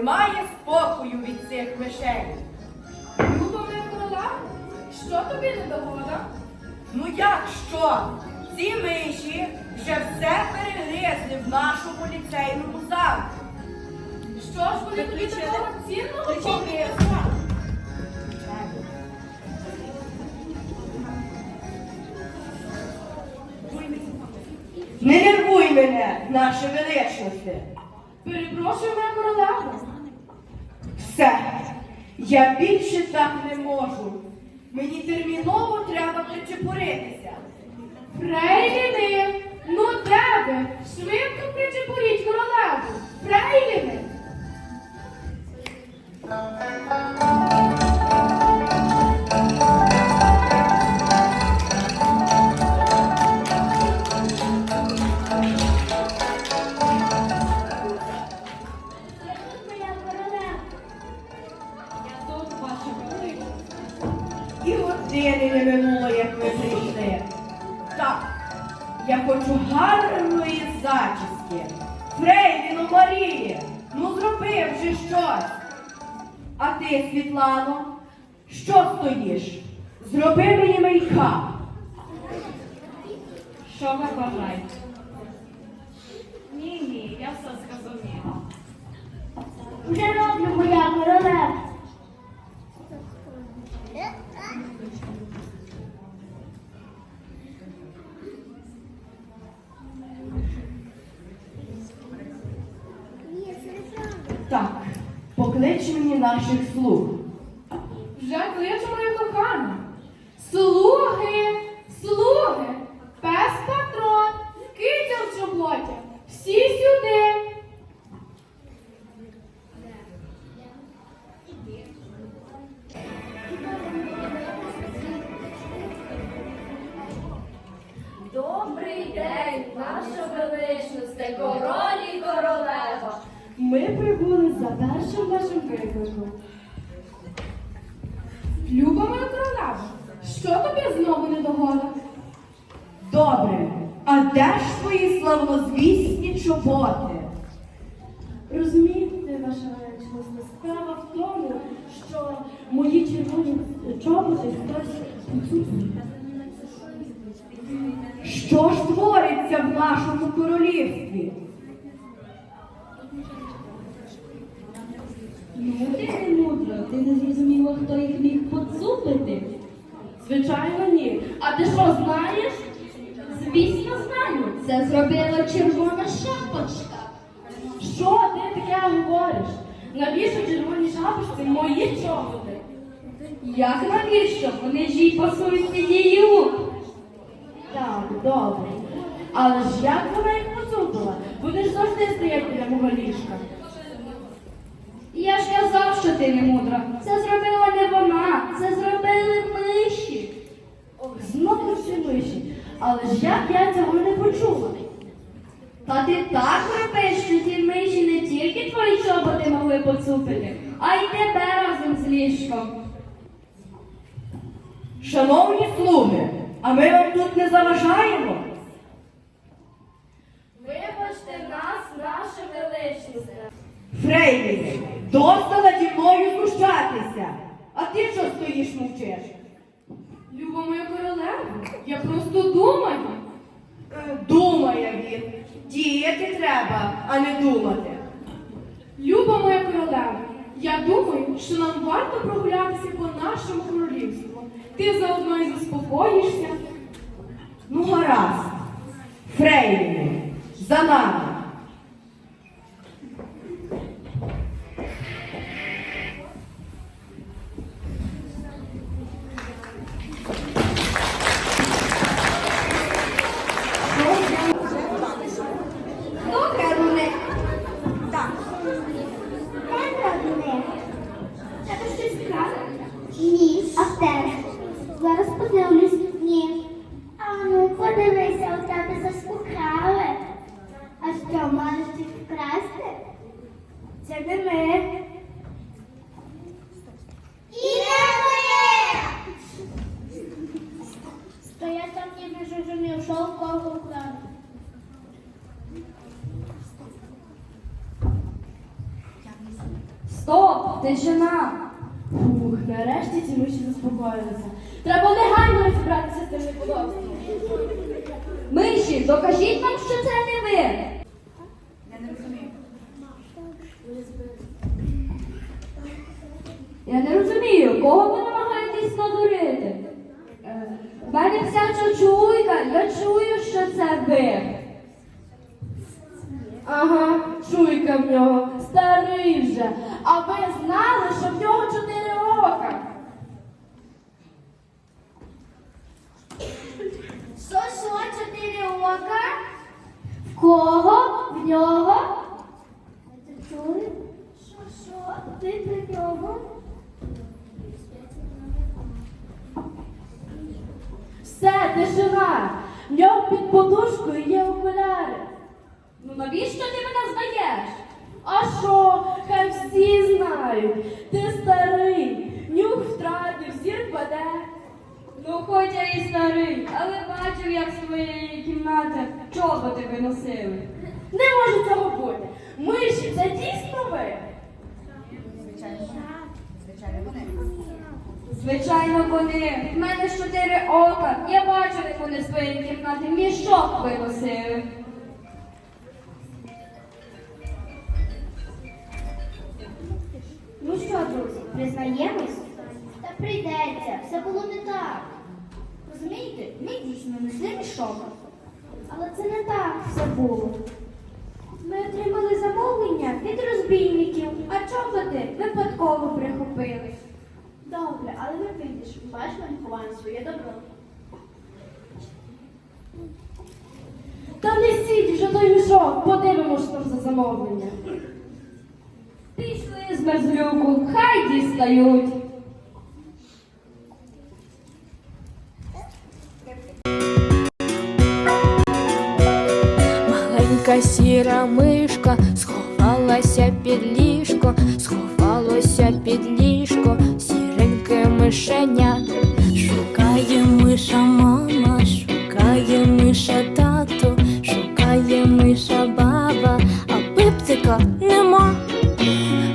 немає спокою від цих мишей. Люба моя що тобі не догода? Ну як що? Ці миші вже все перегризли в нашому ліцейному замку. Що ж вони тобі такого цінного Виключили. Не нервуй мене, наше величності. Перепрошую, моя королева. Все, я більше так не можу. Мені терміново треба причепуритися. Фрейліни, ну де ви? Швидко причепуріть королеву. Фрейліни. Світлано, що стоїш? Зроби мені мейкап. Що ви бажаєте? Ні, ні, я все зрозуміла. Що тобі знову не догода? Добре, а де ж твої славнозвісні чоботи? Розумієте, ваша величність, справа в тому, що мої червоні чоботи хтось. Що ж твориться в нашому королівстві? Ну, ти не мудро, ти не зрозуміла, хто їх міг поцупити. Звичайно, ні. А ти що знаєш? Звісно, знаю. Це зробила червона шапочка. Що ти таке говориш? Навіщо червоні шапочці мої чоботи? Як навіщо? Вони ж їй пасують її лук. Так, добре. Але ж як вона їх поцупила? Вони ж завжди стоять біля мого ліжка. Я ж казав, що ти не мудра. Це зробила не вона, це зробили миші. Ох, знову. Але ж як я цього не почула? Та ти так робиш, що ті миші не тільки твої чоботи могли поцупити, а й тебе разом з ліжком. Шановні слуги, а ми вам тут не заважаємо? Вибачте нас, наша величність. Фрейліни, доста наді мною знущатися. А ти що стоїш мовчиш? Люба моя королева, я просто думаю. Е, Думає він. Діяти треба, а не думати. Люба моя королева, я думаю, що нам варто прогулятися по нашому королівству. Ти заодно і заспокоїшся. Ну, гаразд. Фрейліни, за нами. Тишина. Фух, нарешті ці миші заспокоїлися. Треба негайно розібратися з тим неподобством. Миші, докажіть нам, що це не ви. Я не розумію. Я не розумію, кого ви намагаєтесь надурити? Е, В мене вся чучуйка, я чую, що це ви. Ага, чуйка в нього, старий вже. А ви знали, що в нього чотири ока? Що, чотири ока? В кого? В нього? Ви це чули? Що, що? Ти при нього? Все, тишина. В нього під подушкою є окуляри. Ну навіщо ти мене здаєш? А що? Хай всі знають. Ти старий, нюх втратив, зір паде. Ну, хоч я і старий, але бачив, як з своєї кімнати чоботи виносили. Не може цього бути. Миші, це дійсно ви. Звичайно. Звичайно, вони. Звичайно, вони. В мене ж чотири ока. Я бачив, як вони з своєї кімнати мішок виносили. Несли. Але це не так все було. Ми отримали замовлення від розбійників, а чоботи випадково прихопили. Добре, але вийдеш. Бачимо, ми ховаємо своє добро. Та не несіть вже той мішок, подивимося, що там за замовлення. Пішли з мерзлюку, хай дістають. Сіра мишка сховалася під ліжко, сховалося під ліжко, сіреньке мишеня. Шукає миша мама, шукає миша тато, шукає миша баба, а пиптика нема.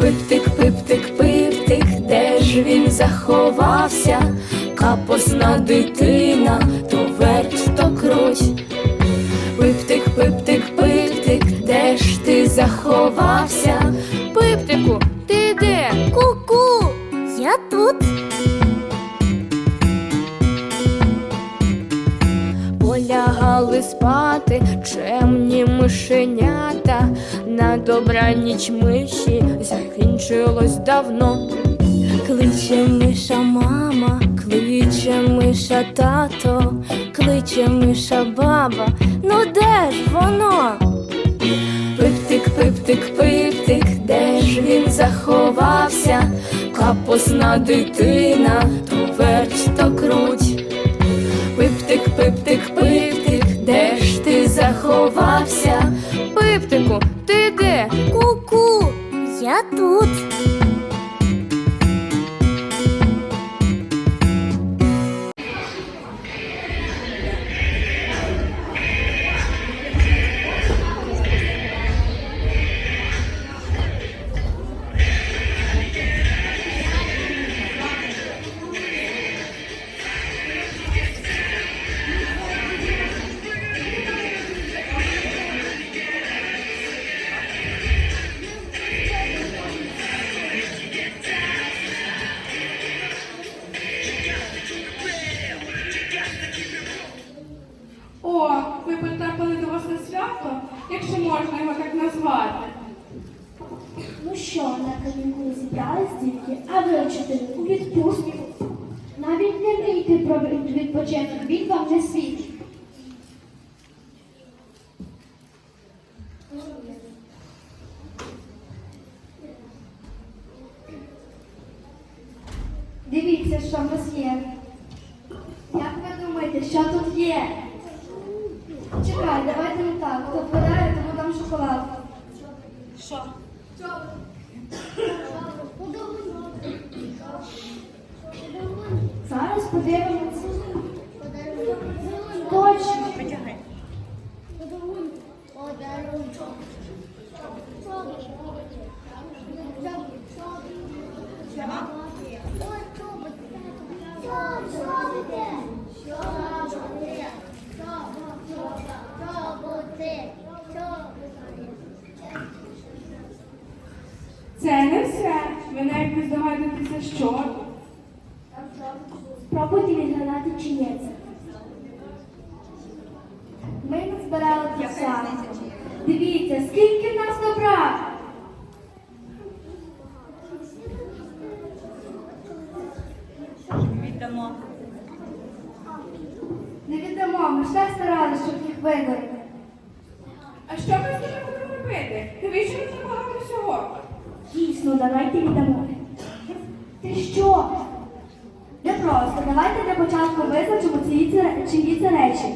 Пиптик, пиптик, пиптик, де ж він заховався? Капосна дитина, чемні мишенята, на добраніч миші закінчилось давно. Кличе миша мама, кличе миша тато, кличе миша баба, ну де ж воно? Пиптик, пиптик, пиптик, де ж він заховався? Капосна дитина, то верть, то круть. Пиптик, пиптик, пиптик, заховався? Пиптику, ти де? Ку-ку, я тут. Віддамо. Не віддамо, ми ж так старалися, щоб їх видати. А що ми з ними будемо робити? Нам так багато всього? Дійсно, давайте віддамо. Ти що? Не просто. Давайте для початку визначимо, чиї це, чиї це речі.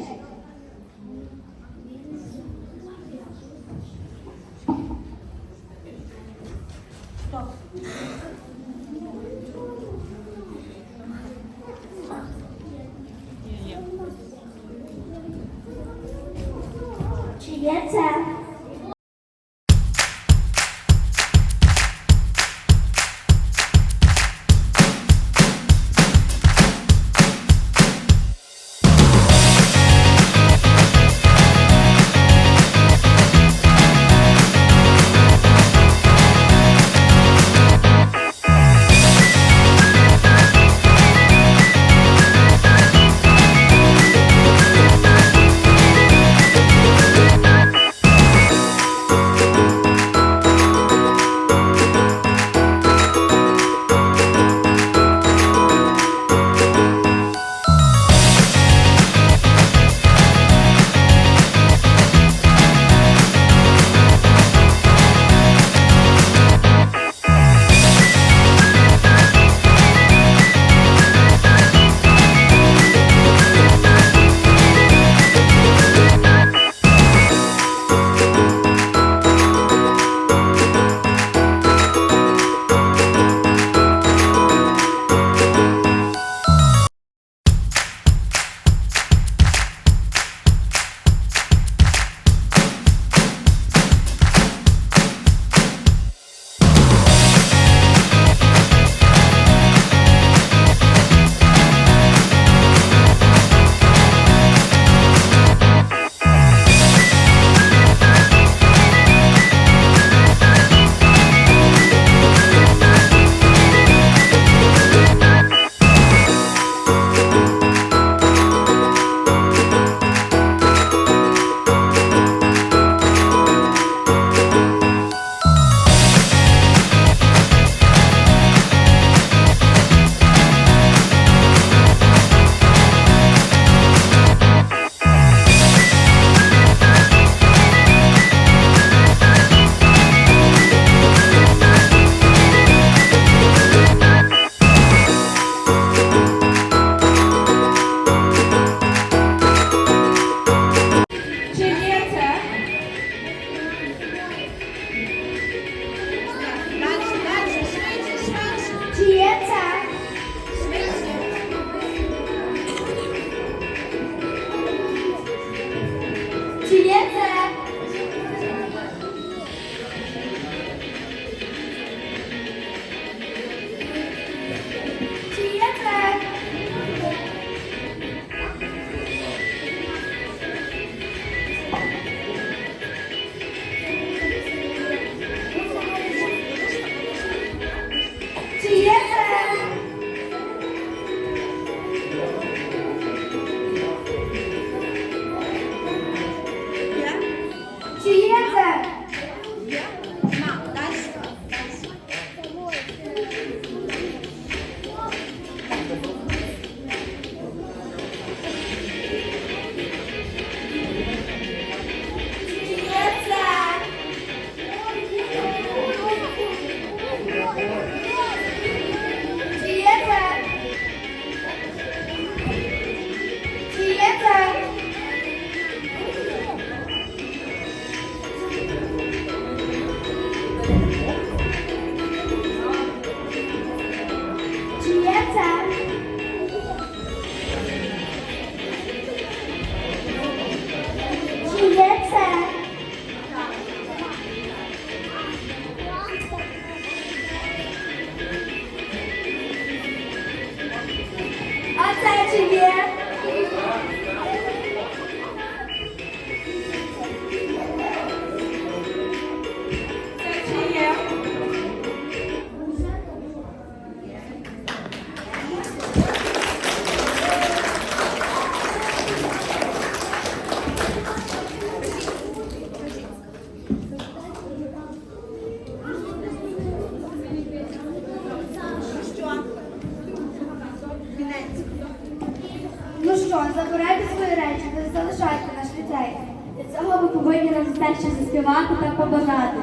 що, забирайте свої речі, не залишайте наш людей. Для цього ви повинні нам дещо заспівати та побажати.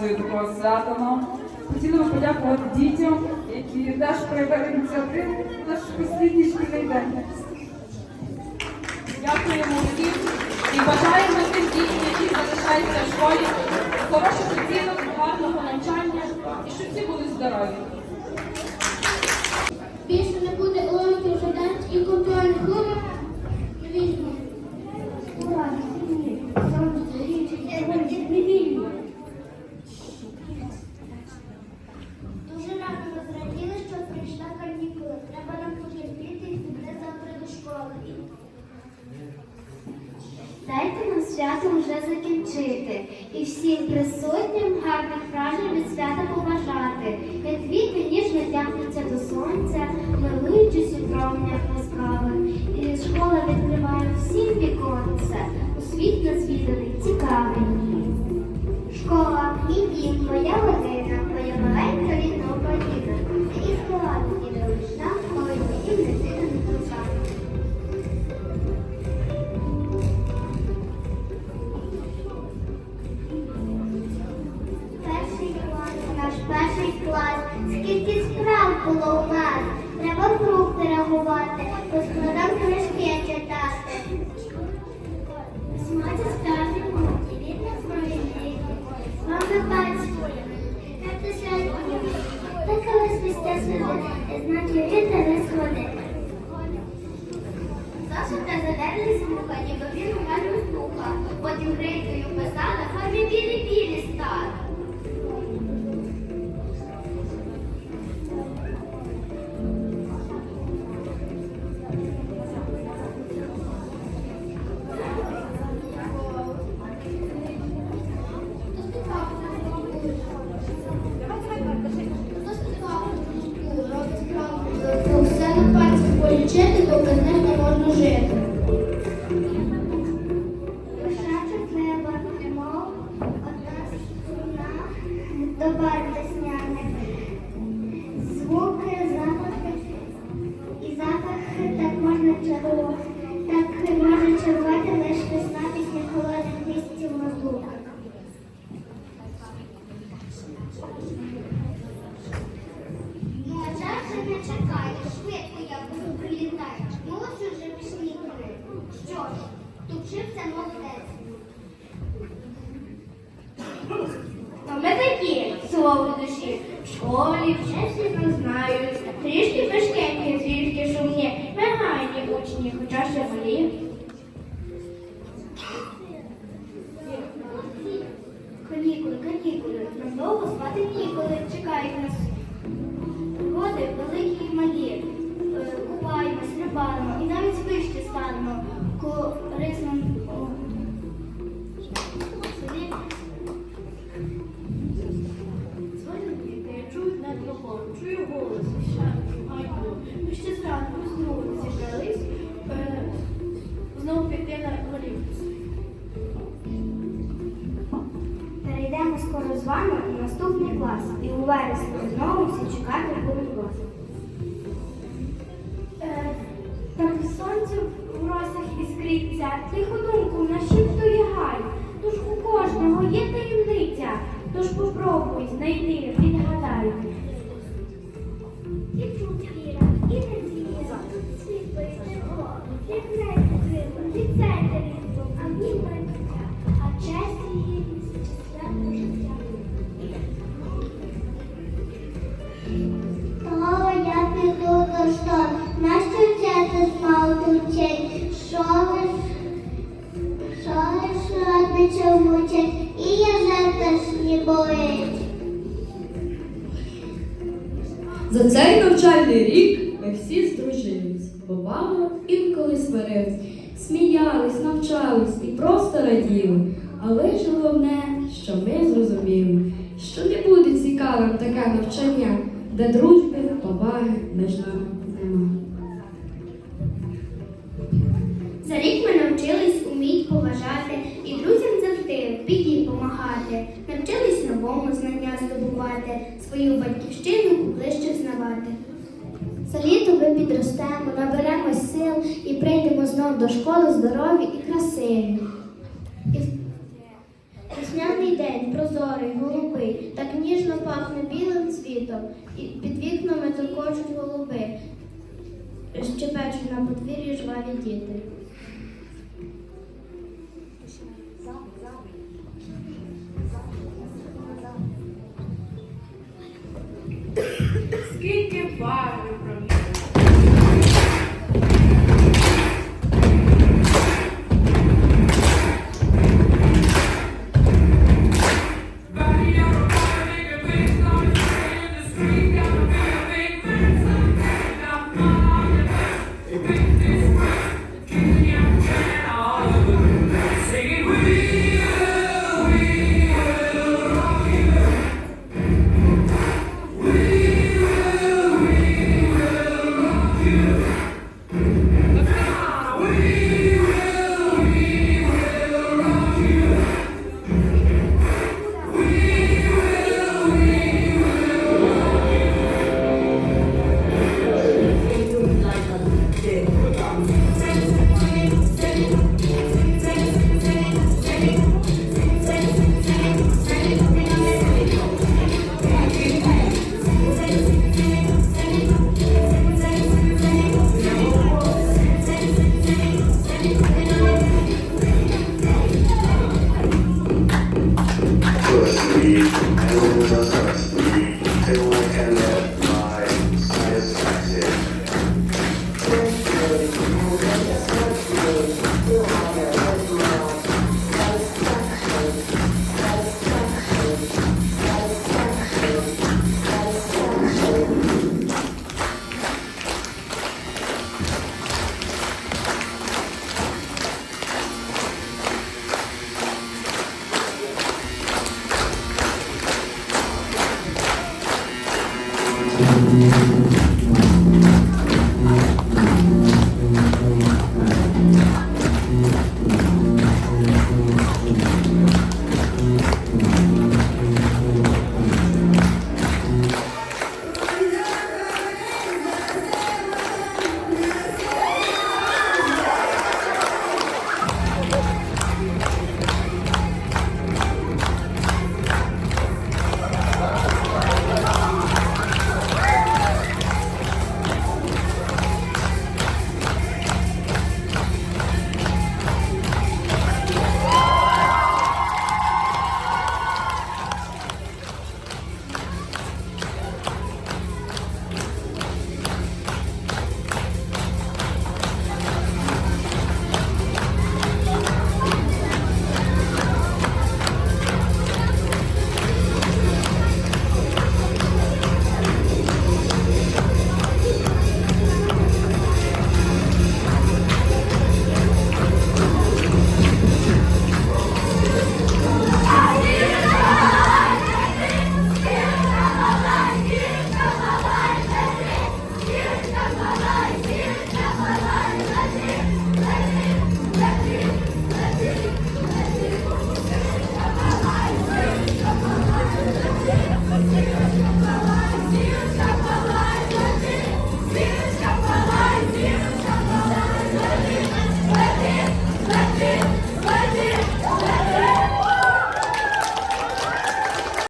організацією такого свята. Хотіла б подякувати дітям, які теж проявили ініціативу наш освітній шкільний день. всім присутнім гарних вражень від свята побажати, як віти ніжно тягнуться до сонця, милує. скільки справ було у нас. Треба фрукти рахувати, по складам книжки читати. Мати скаже муки, від нас провідник. Мами батько, як ти сядь, така весь після сюди, знаки вітер не сходить. Завжди та задерлися муха, ніби він у мене слуха, потім грейкою. нікуди, нас довго спати ніколи, чекають нас. Води великі і малі, е, купаємось, рибаємо і навіть вище станемо корисно. lugares. здобувати, свою батьківщину ближче знавати. За літо ми підростемо, наберемо сил і прийдемо знов до школи здорові і красиві. Весняний день прозорий, голубий, так ніжно пахне білим цвітом, і під вікнами торкочуть голуби, щепечуть на подвір'ї жваві діти.